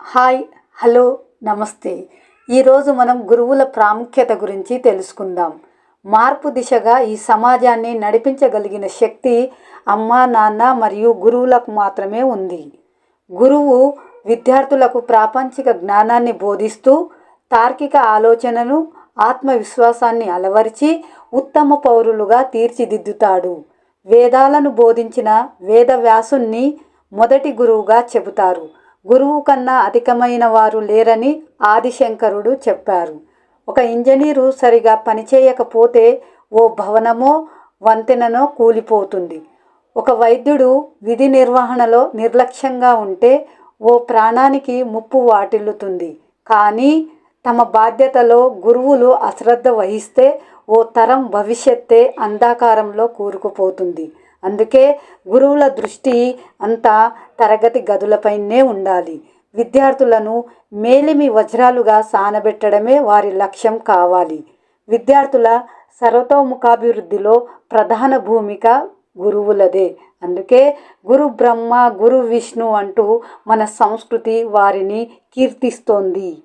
Hi hello నమస్తే. ఈరోజు మనం గురువుల ప్రాముఖ్యత గురించి తెలుసుకుందాం. మార్పు దిశగా ఈ సమాజాన్ని నడిపించగలిగిన శక్తి అమ్మ నాన్న మరియు గురువులకు మాత్రమే ఉంది. గురువు విద్యార్థులకు ప్రాపంచిక జ్ఞానాన్ని బోధిస్తూ తార్కిక ఆలోచనను ఆత్మవిశ్వాసాన్ని అలవరిచి ఉత్తమ పౌరులుగా తీర్చిదిద్దుతాడు. వేదాలను బోధించిన వేదవ్యాసుణ్ణి మొదటి గురువుగా చెబుతారు. గురువు కన్నా అధికమైన వారు లేరని ఆదిశంకరుడు చెప్పారు. ఒక ఇంజనీరు సరిగా పనిచేయకపోతే ఓ భవనమో వంతెననో కూలిపోతుంది. ఒక వైద్యుడు విధి నిర్వహణలో నిర్లక్ష్యంగా ఉంటే ఓ ప్రాణానికి ముప్పు వాటిల్లుతుంది. కానీ తమ బాధ్యతలో గురువులు అశ్రద్ధ వహిస్తే ఓ తరం భవిష్యత్తే అంధాకారంలో కూరుకుపోతుంది. అందుకే గురువుల దృష్టి అంతా తరగతి గదులపైనే ఉండాలి. విద్యార్థులను మేలిమి వజ్రాలుగా సానబెట్టడమే వారి లక్ష్యం కావాలి. విద్యార్థుల సర్వతోముఖాభివృద్ధిలో ప్రధాన భూమిక గురువులదే. అందుకే గురు బ్రహ్మ గురు విష్ణు అంటూ మన సంస్కృతి వారిని కీర్తిస్తోంది.